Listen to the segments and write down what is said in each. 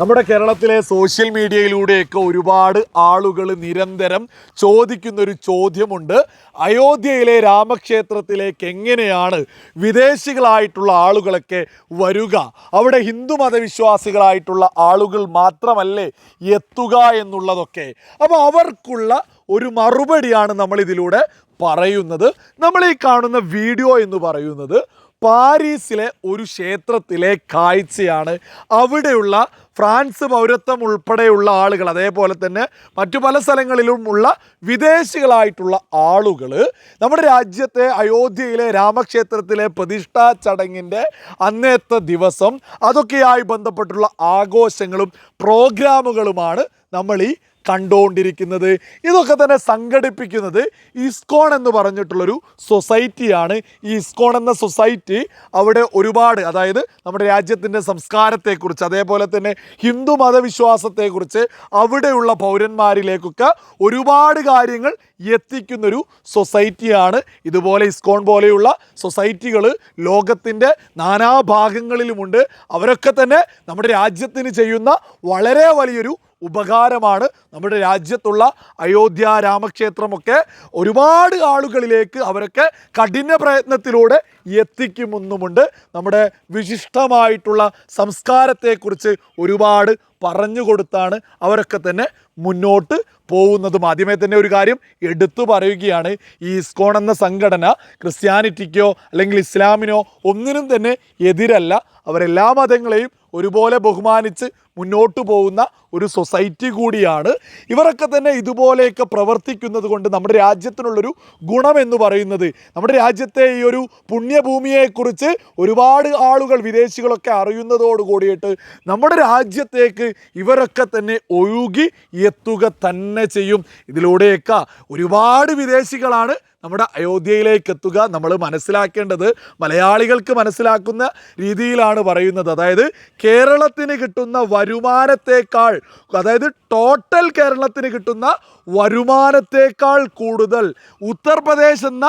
നമ്മുടെ കേരളത്തിലെ സോഷ്യൽ മീഡിയയിലൂടെയൊക്കെ ഒരുപാട് ആളുകൾ നിരന്തരം ചോദിക്കുന്ന ഒരു ചോദ്യമുണ്ട്. അയോധ്യയിലെ രാമക്ഷേത്രത്തിലേക്ക് എങ്ങനെയാണ് വിദേശികളായിട്ടുള്ള ആളുകളൊക്കെ വരിക? അവിടെ ഹിന്ദു മതവിശ്വാസികളായിട്ടുള്ള ആളുകൾ മാത്രമല്ലേ എത്തുക എന്നുള്ളതൊക്കെ. അപ്പോൾ അവർക്കുള്ള ഒരു മറുപടിയാണ് നമ്മളിതിലൂടെ പറയുന്നത്. നമ്മൾ ഈ കാണുന്ന വീഡിയോ എന്ന് പറയുന്നത് പാരീസിലെ ഒരു ക്ഷേത്രത്തിലെ കാഴ്ചയാണ്. അവിടെയുള്ള ഫ്രാൻസ് പൗരത്വം ഉൾപ്പെടെയുള്ള ആളുകൾ അതേപോലെ തന്നെ മറ്റു പല സ്ഥലങ്ങളിലുമുള്ള വിദേശികളായിട്ടുള്ള ആളുകൾ നമ്മുടെ രാജ്യത്തെ അയോധ്യയിലെ രാമക്ഷേത്രത്തിലെ പ്രതിഷ്ഠാ ചടങ്ങിന്റെ അന്നത്തെ ദിവസം അതൊക്കെയായി ബന്ധപ്പെട്ടുള്ള ആഘോഷങ്ങളും പ്രോഗ്രാമുകളുമാണ് നമ്മൾ ഈ കണ്ടുകൊണ്ടിരിക്കുന്നത്. ഇതൊക്കെ തന്നെ സംഘടിപ്പിക്കുന്നത് ഇസ്കോൺ എന്ന് പറഞ്ഞിട്ടുള്ളൊരു സൊസൈറ്റിയാണ്. ഈ ഇസ്കോൺ എന്ന സൊസൈറ്റി അവിടെ ഒരുപാട് അതായത് നമ്മുടെ രാജ്യത്തിന്റെ സംസ്കാരത്തെക്കുറിച്ച് അതേപോലെ തന്നെ ഹിന്ദു മതവിശ്വാസത്തെക്കുറിച്ച് അവിടെയുള്ള പൗരന്മാരിലേക്കൊക്കെ ഒരുപാട് കാര്യങ്ങൾ എത്തിക്കുന്നൊരു സൊസൈറ്റിയാണ്. ഇതുപോലെ ഇസ്കോൺ പോലെയുള്ള സൊസൈറ്റികൾ ലോകത്തിന്റെ നാനാഭാഗങ്ങളിലുമുണ്ട്. അവരൊക്കെ തന്നെ നമ്മുടെ രാജ്യത്തിന് ചെയ്യുന്ന വളരെ വലിയൊരു ഉപകാരമാണ് നമ്മുടെ രാജ്യത്തുള്ള അയോധ്യ രാമക്ഷേത്രമൊക്കെ ഒരുപാട് ആളുകളിലേക്ക് അവരൊക്കെ കഠിന പ്രയത്നത്തിലൂടെ എത്തിക്കുമെന്നുമുണ്ട്. നമ്മുടെ വിശിഷ്ടമായിട്ടുള്ള സംസ്കാരത്തെക്കുറിച്ച് ഒരുപാട് പറഞ്ഞു കൊടുത്താണ് അവരൊക്കെ തന്നെ മുന്നോട്ട് പോകുന്നതും. ആദ്യമേ തന്നെ ഒരു കാര്യം എടുത്തു പറയുകയാണ്. ഈ ഇസ്കോൺ എന്ന സംഘടന ക്രിസ്ത്യാനിറ്റിക്കോ അല്ലെങ്കിൽ ഇസ്ലാമിനോ ഒന്നിനും തന്നെ എതിരല്ല. അവരെല്ലാ മതങ്ങളെയും ഒരുപോലെ ബഹുമാനിച്ച് മുന്നോട്ട് പോകുന്ന ഒരു സൊസൈറ്റി കൂടിയാണ്. ഇവരൊക്കെ തന്നെ ഇതുപോലെയൊക്കെ പ്രവർത്തിക്കുന്നത് കൊണ്ട് നമ്മുടെ രാജ്യത്തിനുള്ളൊരു ഗുണമെന്ന് പറയുന്നത്. നമ്മുടെ രാജ്യത്തെ ഈ ഒരു പുണ്യഭൂമിയെക്കുറിച്ച് ഒരുപാട് ആളുകൾ വിദേശികളൊക്കെ അറിയുന്നതോട് കൂടിയിട്ട് നമ്മുടെ രാജ്യത്തേക്ക് ഇവരൊക്കെ തന്നെ ഒഴുകി എത്തുക തന്നെ ചെയ്യും. ഇതിലൂടെയൊക്കെ ഒരുപാട് വിദേശികളാണ് നമ്മുടെ അയോധ്യയിലേക്ക് എത്തുക നമ്മൾ മനസ്സിലാക്കേണ്ടത് മലയാളികൾക്ക് മനസ്സിലാക്കുന്ന രീതിയിലാണ് പറയുന്നത്. അതായത് കേരളത്തിന് കിട്ടുന്ന വരുമാനത്തേക്കാൾ അതായത് ടോട്ടൽ കേരളത്തിന് കിട്ടുന്ന വരുമാനത്തേക്കാൾ കൂടുതൽ ഉത്തർപ്രദേശ് എന്ന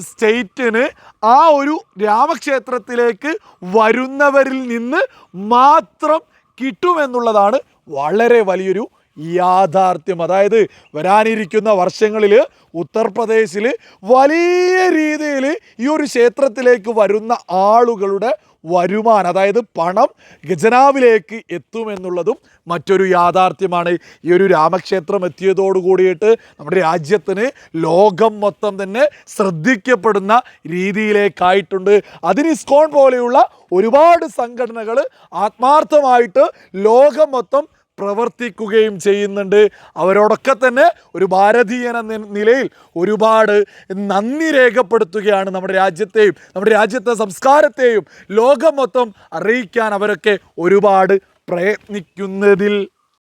സ്റ്റേറ്റിന് ആ ഒരു രാമക്ഷേത്രത്തിലേക്ക് വരുന്നവരിൽ നിന്ന് മാത്രം കിട്ടുമെന്നുള്ളതാണ് വളരെ വലിയൊരു യാഥാർത്ഥ്യം. അതായത് വരാനിരിക്കുന്ന വർഷങ്ങളിൽ ഉത്തർപ്രദേശിൽ വലിയ രീതിയിൽ ഈ ഒരു ക്ഷേത്രത്തിലേക്ക് വരുന്ന ആളുകളുടെ വരുമാനം അതായത് പണം ഖജനാവിലേക്ക് എത്തുമെന്നുള്ളതും മറ്റൊരു യാഥാർത്ഥ്യമാണ്. ഈ ഒരു രാമക്ഷേത്രം എത്തിയതോടു കൂടിയിട്ട് നമ്മുടെ രാജ്യത്തിന് ലോകം മൊത്തം തന്നെ ശ്രദ്ധിക്കപ്പെടുന്ന രീതിയിലേക്കായിട്ടുണ്ട്. അതിന് ഇസ്കോൺ പോലെയുള്ള ഒരുപാട് സംഘടനകൾ ആത്മാർത്ഥമായിട്ട് ലോകം മൊത്തം പ്രവർത്തിക്കുകയും ചെയ്യുന്നുണ്ട്. അവരോടൊക്കെ തന്നെ ഒരു ഭാരതീയൻ എന്ന നിലയിൽ ഒരുപാട് നന്ദി രേഖപ്പെടുത്തുകയാണ് നമ്മുടെ രാജ്യത്തെയും നമ്മുടെ രാജ്യത്തെ സംസ്കാരത്തെയും ലോകം മൊത്തം അറിയിക്കാൻ അവരൊക്കെ ഒരുപാട് പ്രയത്നിക്കുന്നതിൽ